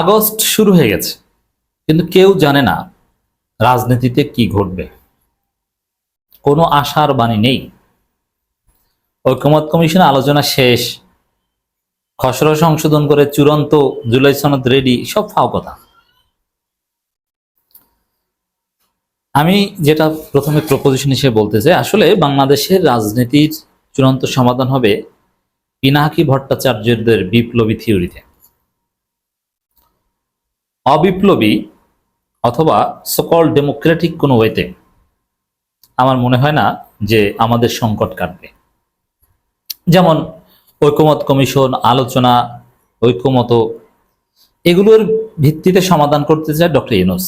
August শুরু হয়ে গেছে, কিন্তু কেউ জানে না রাজনীতিতে কি ঘটবে। কোনো আশার বাণী নেই। ঐক্যমত কমিশনে আলোচনা শেষ। খসড়া সংশোধন করে চূড়ান্ত জুলাই সনদ রেডি সব ফাও কথা। আমি যেটা প্রথমে প্রপোজিশন হিসেবে বলতে চাই, আসলে বাংলাদেশের রাজনীতির চূড়ান্ত সমাধান হবে পিনাকি ভট্টাচার্যদের বিপ্লবী থিওরিতে অবিপ্লবী অথবা সকল ডেমোক্রেটিক কোনো ওয়েতে আমার মনে হয় না যে আমাদের সংকট কাটবে। যেমন ঐকমত কমিশন, আলোচনা ঐক্যমত এগুলোর ভিত্তিতে সমাধান করতে চায় ডক্টর ইউনুস।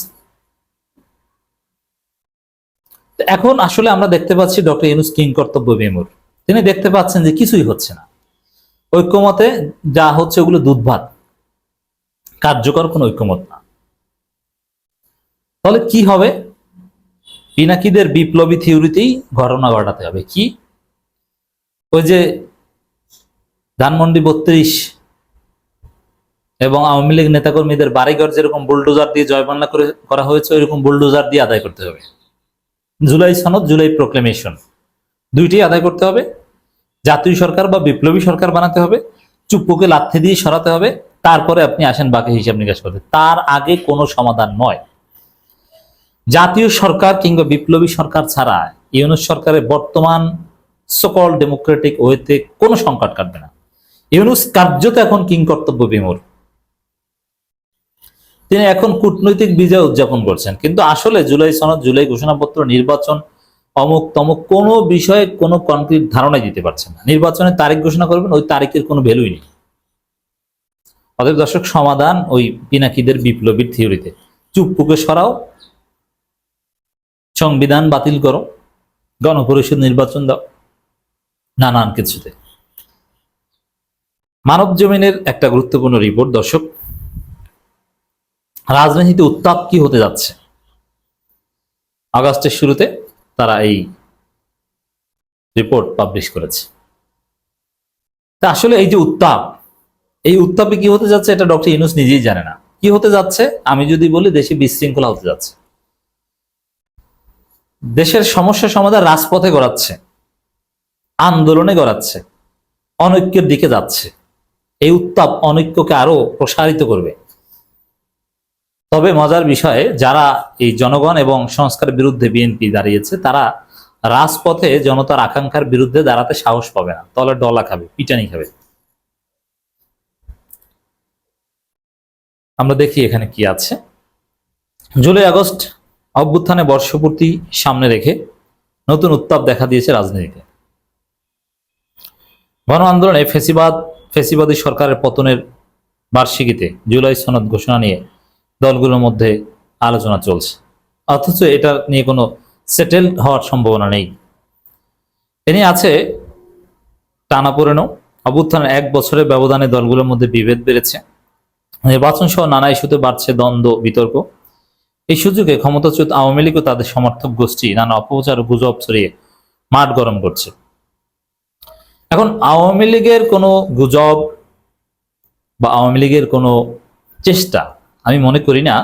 এখন আসলে আমরা দেখতে পাচ্ছি ডক্টর ইউনুস কিং কর্তব্য বিমূর তিনি দেখতে পাচ্ছেন যে কিছুই হচ্ছে না। ঐক্যমতে যা হচ্ছে ওগুলো দুধভাত কার্যকর কোনো ঐক্যমত না। তাহলে কি হবে? পিনাকিদের বিপ্লবী থিওরিতেই ঘটনা ঘটাতে হবে। কি? ওই যে ধানমন্ডি বত্রিশ এবং আওয়ামী লীগ নেতাকর্মীদের বাড়িঘর যেরকম বুলডোজার দিয়ে জয়বাংলা করে, করা হয়েছে, ওইরকম বুলডোজার দিয়ে আদায় করতে হবে। জুলাই সনদ, জুলাই প্রোক্লেমেশন দুইটি আদায় করতে হবে। জাতীয় সরকার বা বিপ্লবী সরকার বানাতে হবে। চুপ্পুকে লাথি দিয়ে সরাতে হবে, তারপরে আপনি আসেন বাকি হিসাব নিকাশ করতে। তার আগে কোনো সমাধান নয়। জাতীয় সরকার কিংবা বিপ্লবী সরকার ছাড়া ইউনুস সরকারের বর্তমান সকল ডেমোক্রেটিক ওয়েতে কোনো সংকট কাটবে না। ইউনুস কার্যত এখন কিং কর্তব্য বিমূর তিনি এখন কূটনৈতিক বিজয় উদযাপন করছেন। কিন্তু আসলে জুলাই সনদ, জুলাই ঘোষণাপত্র, নির্বাচন অমুক তমুক কোনো বিষয়ে কোনো কনক্রিট ধারণাই দিতে পারছেন না। নির্বাচনের তারিখ ঘোষণা করবেন, ওই তারিখের কোনো ভ্যালুই নেই। অতএব দর্শক, সমাধান ওই পিনাকিদের বিপ্লবীর থিওরিতে। চুপ্পুকে সরাও, সংবিধান বাতিল করো, গণপরিষদ নির্বাচন দাও, নানান কিছুতে। মানব জমিনের একটা গুরুত্বপূর্ণ রিপোর্ট দর্শক, রাজনীতিতে উত্তাপ কি হতে যাচ্ছে? আগস্টের শুরুতে তারা এই রিপোর্ট পাবলিশ করেছে। তা আসলে এই যে উত্তাপ, এই উত্তাপে কি হতে যাচ্ছে এটা ডক্টর ইউনুস নিজেই জানে না। কি হতে যাচ্ছে? আমি যদি বলি দেশে বিশৃঙ্খলা হতে যাচ্ছে। দেশের সমস্যা সমাধান রাজপথে গড়াচ্ছে, আন্দোলনে গড়াচ্ছে, অনৈক্যের দিকে যাচ্ছে। এই উত্তাপ অনৈক্যকে আরও প্রসারিত করবে। তবে মজার বিষয়ে, যারা এই জনগণ এবং সংস্কারের বিরুদ্ধে বিএনপি দাঁড়িয়েছে, তারা রাজপথে জনতার আকাঙ্ক্ষার বিরুদ্ধে দাঁড়াতে সাহস পাবে না। তলে ডলা খাবে, পিটানি খাবে। আমরা দেখি এখানে কি আছে। জুলাই আগস্ট, অভ্যুত্থানে বর্ষপূর্তি সামনে রেখে নতুন উত্তাপ দেখা দিয়েছে রাজনীতিতে। গণ আন্দোলনে ফেসিবাদ, ফেসিবাদী সরকারের পতনের বার্ষিকীতে জুলাই সনদ ঘোষণা নিয়ে দলগুলোর মধ্যে আলোচনা চলছে। অথচ এটা নিয়ে কোনো সেটেল হওয়ার সম্ভাবনা নেই। এ নিয়ে আছে টানাপোড়েনও অভ্যুত্থানের এক বছরের ব্যবধানে দলগুলোর মধ্যে বিভেদ বেড়েছে। নির্বাচন সহ নানা ইস্যুতে বাড়ছে দ্বন্দ্ব, বিতর্ক। এই সুযোগে ক্ষমতাচ্যুত আওয়ামী লীগ ও তাদের সমর্থক গোষ্ঠী, নানা অপপ্রচার ও গুজব ছড়িয়ে মাঠ গরম করছে। এখন আওয়ামী লীগের কোনো গুজব বা আওয়ামী লীগের কোনো চেষ্টা আমি মনে করি না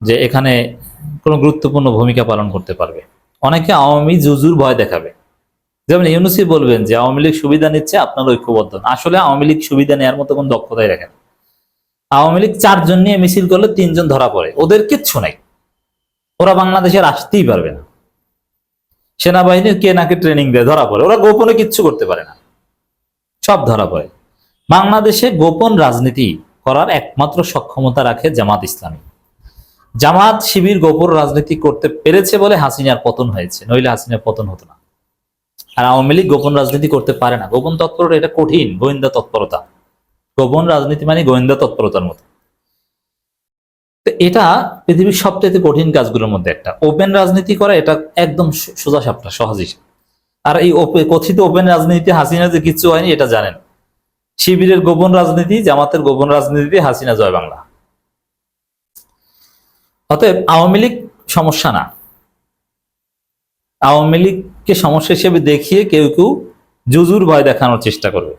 যে এখানে কোনো গুরুত্বপূর্ণ ভূমিকা পালন করতে পারবে। অনেকে আওয়ামী জুজুর ভয় দেখাবে। যেমন ইউনুসি বলবেন যে আওয়ামী লীগ সুবিধা নিচ্ছে, আপনার ঐক্যবদ্ধ। না। আসলে আওয়ামী লীগ সুবিধা নেওয়ার মতো কোনো দক্ষতাই রাখেন আওয়ামী লীগ চারজন নিয়ে মিছিল করলে তিনজন ধরা পড়ে। ওদের কিচ্ছু নাই। ওরা বাংলাদেশের আসতেই পারবে না। সেনাবাহিনীর কে নাকি ট্রেনিং দেয়, ধরা পড়ে। ওরা গোপনে কিচ্ছু করতে পারে না। সব ধরা পড়ে। বাংলাদেশে গোপন রাজনীতি করার একমাত্র সক্ষমতা রাখে জামাত ইসলামী। জামাত শিবির গোপন রাজনীতি করতে পেরেছে বলে হাসিনার পতন হয়েছে, নইলে হাসিনার পতন হতো না। আর আওয়ামী লীগ গোপন রাজনীতি করতে পারে না। গোপন তৎপরতা এটা কঠিন, গোয়েন্দা তৎপরতা। গোপন রাজনীতি মানে গোয়েন্দা তৎপরতার মতো। এটা পৃথিবীর সবচেয়ে কঠিন কাজগুলোর মধ্যে একটা। ওপেন রাজনীতি করা এটা একদম সোজা সাপটা সহজই আর এই কথিত ওপেন রাজনীতি হাসিনা যে কিছু হয়নি, এটা জানেন। শিবিরের গোপন রাজনীতি, জামাতের গোপন রাজনীতি, হাসিনা জয় বাংলা। অতএব আওয়ামী লীগ সমস্যা না। আওয়ামী লীগকে সমস্যা হিসেবে দেখিয়ে কেউ কেউ জুজুর ভয় দেখানোর চেষ্টা করবে।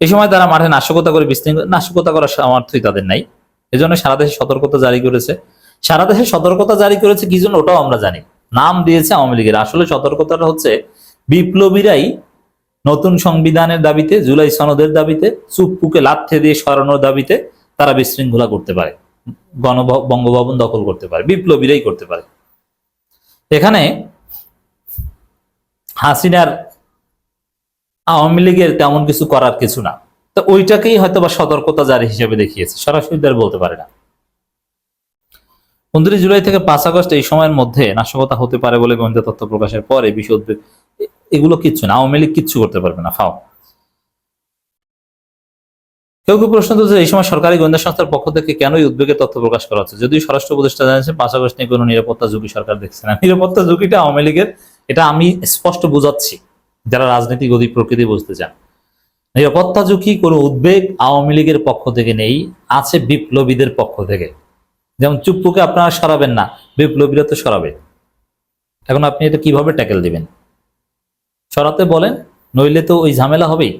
এই সময় তারা মাঠে নাশকতা করে বিশৃঙ্খলা, নাশকতা করার সামর্থ্যই তাদের নাই। এজন্য সারা দেশে সতর্কতা জারি করেছে। সারা দেশে সতর্কতা জারি করেছে কি জন্য ওটাও আমরা জানি। নাম দিয়েছে আওয়ামী লীগের। আসলে সতর্কতাটা হচ্ছে বিপ্লবীরাই নতুন সংবিধানের দাবিতে, জুলাই সনদের দাবিতে, চুপপুকে লাথে দিয়ে সরানোর দাবিতে তারা বিশৃঙ্খলা করতে পারে গণ বঙ্গভবন দখল করতে পারে, বিপ্লবীরাই করতে পারে। এখানে হাসিনার আওয়ামী লীগের তেমন কিছু করার কিছু না। তো ওইটাকেই হয়তো বা সতর্কতা জারি হিসেবে দেখিয়েছে, সরাসরি তার বলতে পারে না। উনত্রিশ জুলাই থেকে পাঁচ আগস্ট এই সময়ের মধ্যে নাশকতা হতে পারে বলে গোয়েন্দা তথ্য প্রকাশের পরে বিষয় উদ্বেগ এগুলো কিচ্ছু না, আওয়ামী লীগ কিচ্ছু করতে পারবে না, ফাও। কেউ কেউ প্রশ্ন তুলছে, এই সময় সরকারি গোয়েন্দা সংস্থার পক্ষ থেকে কেন এই উদ্বেগের তথ্য প্রকাশ করা হচ্ছে? যদিও স্বরাষ্ট্র উপদেষ্টা জানিয়েছে আগস্ট নিয়ে কোনো নিরাপত্তা ঝুঁকি সরকার দেখছে না। নিরাপত্তা ঝুঁকিটা আওয়ামী লীগের, এটা আমি স্পষ্ট বোঝাচ্ছি, যারা রাজনৈতিক গতি প্রকৃতি বুঝতে চান। নিরাপত্তা ঝুঁকি, কোনো উদ্বেগ আওয়ামী লীগের পক্ষ থেকে নেই, আছে বিপ্লবীদের পক্ষ থেকে। যেমন চুপ্পুকে আপনারা সরাবেন না, বিপ্লবীরা তো সরাবে। এখন আপনি এটা কীভাবে ট্যাকেল দিবেন? সরাতে বলেন, নইলে তো ওই ঝামেলা হবেই।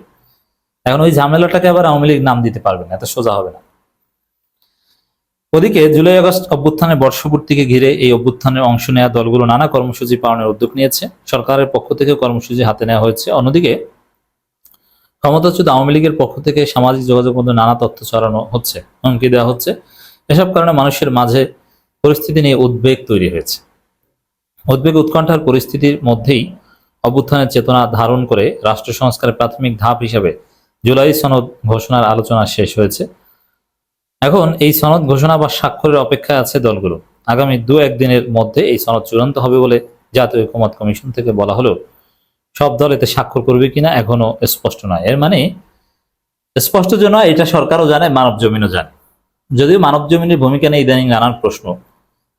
এখন ওই ঝামেলাটাকে আবার আওয়ামী লীগ নাম দিতে পারবে না, এত সোজা হবে না। ওদিকে জুলাই আগস্ট অভ্যুত্থানের বর্ষপূর্তিকে ঘিরে এই অভ্যুত্থানের অংশ নেওয়া দলগুলো নানা কর্মসূচি পালনের উদ্যোগ নিয়েছে। সরকারের পক্ষ থেকে কর্মসূচি হাতে নেওয়া হয়েছে। অন্যদিকে ক্ষমতাচ্যুত আওয়ামী লীগের পক্ষ থেকে সামাজিক যোগাযোগ মাধ্যমে নানা তথ্য ছড়ানো হচ্ছে, হুমকি দেওয়া হচ্ছে। এসব কারণে মানুষের মাঝে পরিস্থিতি নিয়ে উদ্বেগ তৈরি হয়েছে। উদ্বেগ উৎকণ্ঠার পরিস্থিতির মধ্যেই অভ্যুত্থানের চেতনা ধারণ করে রাষ্ট্র সংস্কারের প্রাথমিক ধাপ হিসেবে জুলাই সনদ ঘোষণার আলোচনা শেষ হয়েছে। এখন এই সনদ ঘোষণা বা স্বাক্ষরের অপেক্ষায় আছে দলগুলো। আগামী দু একদিনের মধ্যে এই সনদ চূড়ান্ত হবে বলে জাতীয় ঐকমত কমিশন থেকে বলা হলো সব দল এতে স্বাক্ষর করবে কিনা এখনও স্পষ্ট নয়। এর মানে স্পষ্ট যে নয়, এটা সরকারও জানে, মানব জমিনও জানে। যদিও মানব জমিনের ভূমিকা নেই ইদানিং নানান প্রশ্ন।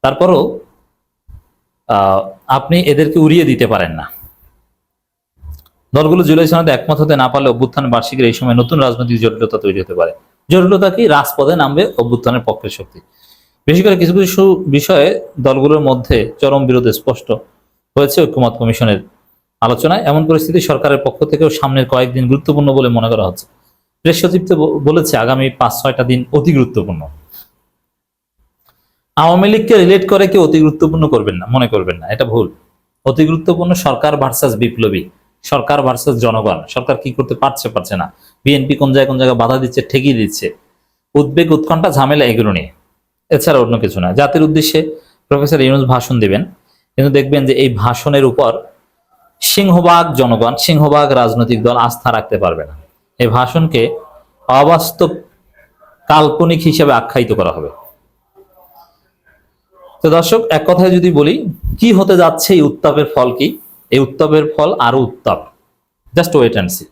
তারপরও আপনি এদেরকে উড়িয়ে দিতে পারেন না। দলগুলো জুলাই সনদে একমত হতে না পারলে অভ্যুত্থান বার্ষিকের এই সময় নতুন রাজনৈতিক জটিলতা তৈরি হতে পারে। জটিলতা কি? রাজপথে নামবে অভ্যুত্থানের পক্ষের শক্তি। বিশেষ করে কিছু কিছু বিষয়ে দলগুলোর মধ্যে চরম বিরোধ স্পষ্ট হয়েছে ঐক্যমত কমিশনের আলোচনায়। এমন পরিস্থিতি সরকারের পক্ষ থেকেও সামনের কয়েকদিন গুরুত্বপূর্ণ বলে মনে করা হচ্ছে। প্রেস সচিব বলেছে, আগামী পাঁচ, ছয়টা দিন অতি গুরুত্বপূর্ণ। আওয়ামী লীগকে রিলেট করে কেউ অতি গুরুত্বপূর্ণ করবেন না, মনে করবেন না, এটা ভুল। অতি গুরুত্বপূর্ণ সরকার ভার্সাস বিপ্লবী। সরকার ভার্সাস জনগণ। সরকার কি করতে পারছে পারছে না। বিএনপি কোন জায়গায় কোন জায়গায় বাধা দিচ্ছে, ঠেকিয়ে দিচ্ছে। উদ্বেগ, উৎকণ্ঠা, ঝামেলা, এগুলো নিয়ে। এছাড়া অন্য কিছু না। জাতির উদ্দেশ্যে প্রফেসর ইউনুস ভাষণ দিবেন। কিন্তু দেখবেন যে এই ভাষণের উপর সিংহবাগ জনগণ সিংহবাগ রাজনৈতিক দল আস্থা রাখতে পারবে না। এই ভাষণকে অবাস্তব কাল্পনিক হিসেবে আখ্যায়িত করা হবে। তো দর্শক, এক কথায় যদি বলি, কি হতে যাচ্ছে এই উত্তাপের ফল কি? এই উত্তাপের ফল আরও উত্তাপ। Just wait and C